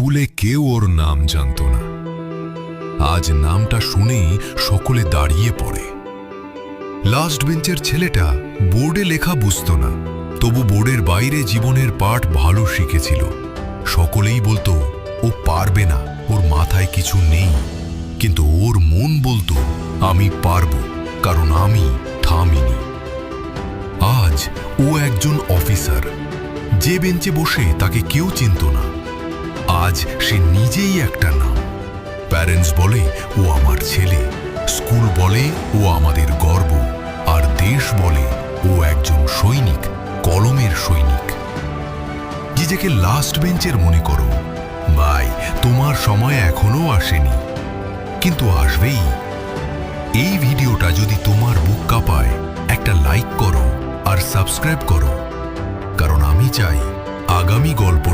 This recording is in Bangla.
স্কুলে কেউ ওর নাম জানত না। আজ নামটা শুনেই সকলে দাঁড়িয়ে পড়ে। লাস্ট বেঞ্চের ছেলেটা বোর্ডে লেখা বুঝতো না, তবু বোর্ডের বাইরে জীবনের পাঠ ভালো শিখেছিল। সকলেই বলতো, ও পারবে না, ওর মাথায় কিছু নেই। কিন্তু ওর মন বলতো, আমি পারব, কারণ আমি থামিনি। আজ ও একজন অফিসার। যে বেঞ্চে বসে তাকে কেউ চিনত না। আজ সে নিজেই একটা নাম। প্যারেন্টস বলে, ও আমার ছেলে। স্কুল বলে, ও আমাদের গর্ব। আর দেশ বলে, ও একজন সৈনিক, কলমের সৈনিক। নিজেকে লাস্ট বেঞ্চের মনে করো। ভাই, তোমার সময় এখনও আসেনি। কিন্তু আসবেই। এই ভিডিওটা যদি তোমার বুক কাঁপায়, একটা লাইক করো আর সাবস্ক্রাইব করো। কারণ আমি চাই আগামী গল্পটা